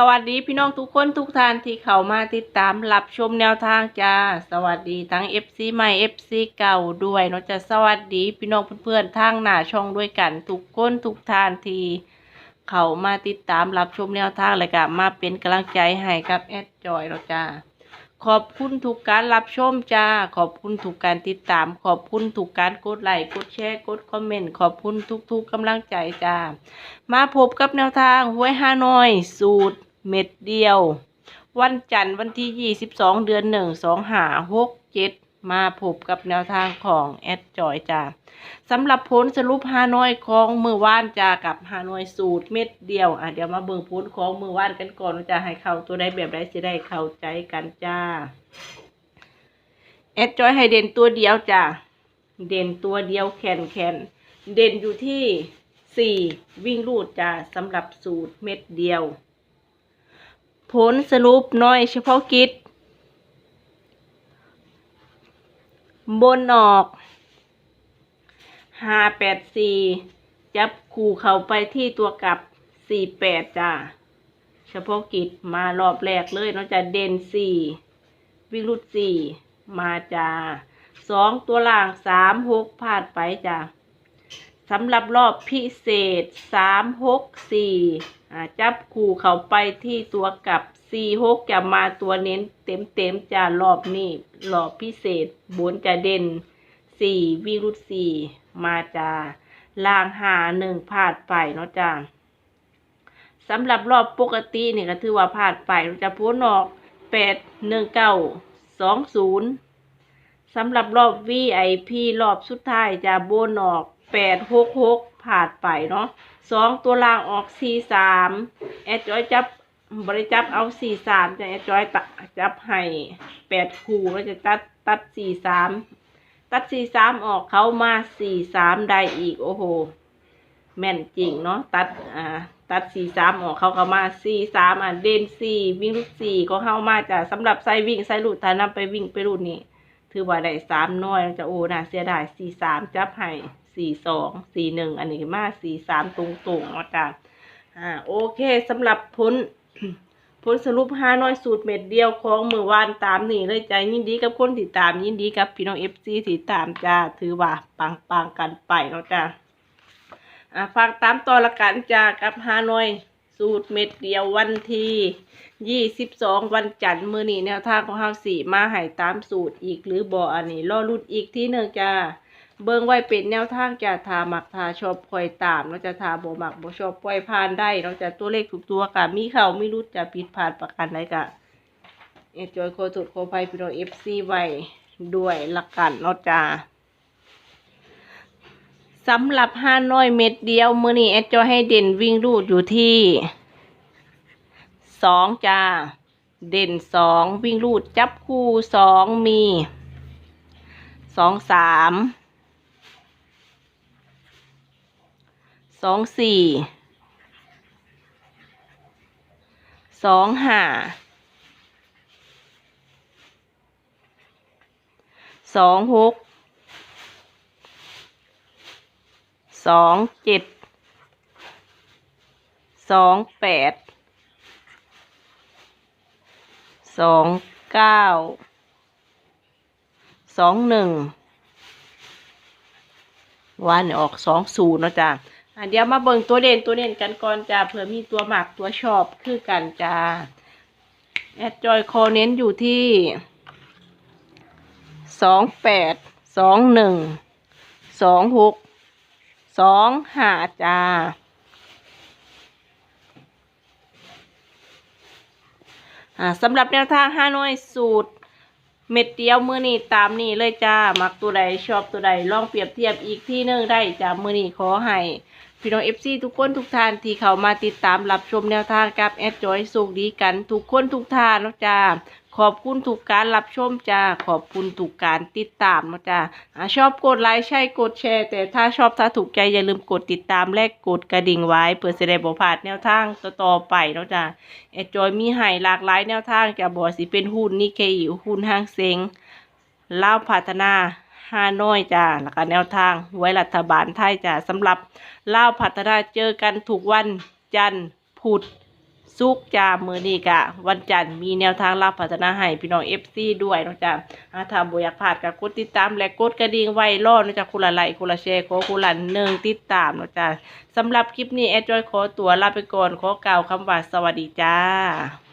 สวัสดีพี่น้องทุกคนทุกท่านที่เข้ามาติดตามรับชมแนวทางจ้า สวัสดีทั้ง FC ใหม่ FC เก่าด้วยเนาะจะสวัสดีพี่น้องเพื่อนๆทางหน้าช่องด้วยกันทุกคนทุกท่านที่เข้ามาติดตามรับชมแนวทางและก็มาเป็นกำลังใจให้กับแอดจอยเนาะจ้าขอบคุณทุกการรับชมจ้า ขอบคุณทุกการติดตาม ขอบคุณทุกการกดไลค์กดแชร์กดคอมเมนต์ขอบคุณทุกๆกำลังใจจ้า มาพบกับแนวทางหวยฮานอยสูตร เม็ดเดียว วันจันทร์วันที่ 22 เดือน 1 2หา6 7 มาพบกับแนวทางของแอดจอยจ้าสำหรับผลสรุปฮานอยของมือว่านจ้ากับฮานอยสูตรเม็ดเดียว อะเดี๋ยวมาเบิ่งผลของมือว่านกันก่อนว่าจะให้เข้าตัวใดแบบใดสิได้เข้าใจกันจ้าแอดจอยให้เด่นตัวเดียวจ้าเด่นตัวเดียวแขนแขนเด่นอยู่ที่สี่วิ่งรูดจ้าสำหรับสูตรเม็ดเดียว ผลสรุปน้อยเฉพาะกิจ บนออกห้าแปดสี่จับคู่เข้าไปที่ตัวกลับสี่แปดจ้าเฉพาะกิจมารอบแรกเลยเนาะจะเด่นสี่วิ่งรูดสี่มาจ้าสองตัวล่างสามหกพลาดไปจ้า สำหรับรอบพิเศษสามหกสี่จับคู่เขาไปที่ตัวกับสี่หกจะมาตัวเน้นเต็มเต็มจ้ารอบนี้รอบพิเศษบนจะเด่นสี่วิ่งรูดสี่มาจาล่างหาหนึ่งพลาดไปเนาะจ้าสำหรับรอบปกตินี่ก็ถือว่าผ่านไปเราจะพ้นออกแปดหนึ่งเก้าสองศูนย์สำหรับรอบ VIP รอบสุดท้ายจะโบนออก แปดหกหกผ่านไปเนาะสองตัวล่างออกสี่สามแอดจอยจับบริจับเอาสี่สามจะแอดจอยตัดจับให้แปดคู่แล้วจะตัดตัดสี่สามตัดสี่สามออกเขามาสี่สามได้อีกโอ้โห แม่นจริงเนาะตัดอ่าตัดสี่สามออกเขาก็มาสี่สามอะเด่นสี่วิ่งลูกสี่ก็เข้ามาจ้ะสำหรับไซวิ่งไซลูดถ้านำไปวิ่งไปรูดนี่ถือว่าได้สามน้อยจะโอ้น่ะเสียดายสี่สามจับให้ สี่สองสี่หนึ่งอันนี้มาสี่สามตรงตรงเนาะจ้ะอ่าโอเคสำหรับผลผลสรุปห้าน้อยสูตรเม็ดเดียวของมือวานตามนี่เลยใจยินดีกับคนติดตามยินดีกับพี่น้องเอฟซีติดตามจ้าถือว่าปังปังกันไปเนาะจ้าอ่าฝากตามต่อละกันจ้ากับฮานอยสูตรเม็ดเดียววันที่ยี่สิบสองวันจันทร์มือนี้แนวทางของเฮาสี่มาให้ตามสูตรอีกหรือบ่อันนี้รอรุ่นอีกที่หนึ่งจ้า เบิ่งไว้เป็นแนวทางจะทามักทาชอบคอยตามเราจะทาบ่มักบ่ชอบปล่อยผ่านได้เราจะตัวเลขถูกตัวกะมีเข้ามีรุดจะผิดพลาดประกันใดกะเอจอยโคสุดโคภัยพี่น้องเอฟซีไว้ด้วยละกันเนาจ้าสำหรับห้าน้อยเม็ดเดียวมือนี้แอจอยให้เด่นวิ่งรูดอยู่ที่สองจ้าเด่นสองวิ่งรูดจับคู่สองมีสองสาม สองสี่สองห้าสองหกสองเจ็ดสองแปดสองเก้าสองหนึ่งวันนี้ออกสองศูนย์นะจ้ะ อะเดี๋ยวมาเบิ่งตัวเด่นตัวเด่นกันก่อนจ้าเผื่อมีตัวหมักตัวชอบคือกันจ้าแอดจอยโคเน้นอยู่ที่สองแปดสองหนึ่งสองหกสองห้าจ้าสำหรับแนวทางห้าน้อยสูตร เม็ดเดียวมือนี้ตามนี้เลยจ้า มักตัวใดชอบตัวใดลองเปรียบเทียบอีกที่หนึงได้จ้ามือนี้ขอให้ พี่น้องเอฟซีทุกคนทุกท่านที่เขามาติดตามรับชมแนวทางกับแอดจอยสุขดีกันทุกคนทุกท่านเนาะจ้าขอบคุณทุกการรับชมจ้าขอบคุณทุกการติดตามนะจ้าชอบกดไลค์ใช่กดแชร์ แต่ถ้าชอบถ้าถูกใจอย่าลืมกดติดตามและกดกระดิ่งไว้เพื่อจะได้บ่พลาดแนวทางต่อไปนะจ้าแอดจอยมีให้หลากหลายแนวทางจะบ่สิเป็นหุ้นนิเคอิหุ้นห้างเซ็งลาวพัฒนา ฮานอยจ้าแล้วก็แนวทางไว้รัฐบาลไทยจ้าสำหรับเล่าพัฒนาเจอกันทุกวันจันทร์พุธสุกจ้ามือนี้กะ วันจันทร์มีแนวทางรับพัฒนาให้พี่น้องเอฟซีด้วยนะจ้าถ้าทำบ่อยากพาดก็กดติดตามและกดกระดิ่งไว้รอเนะจ้าคุณละไลค์คุณละแชร์ขอคุณละหนึ่งติดตามนะจ้าสำหรับคลิปนี้แอดจอยขอตัวลาไปก่อนขอกล่าวคำว่าสวัสดีจ้า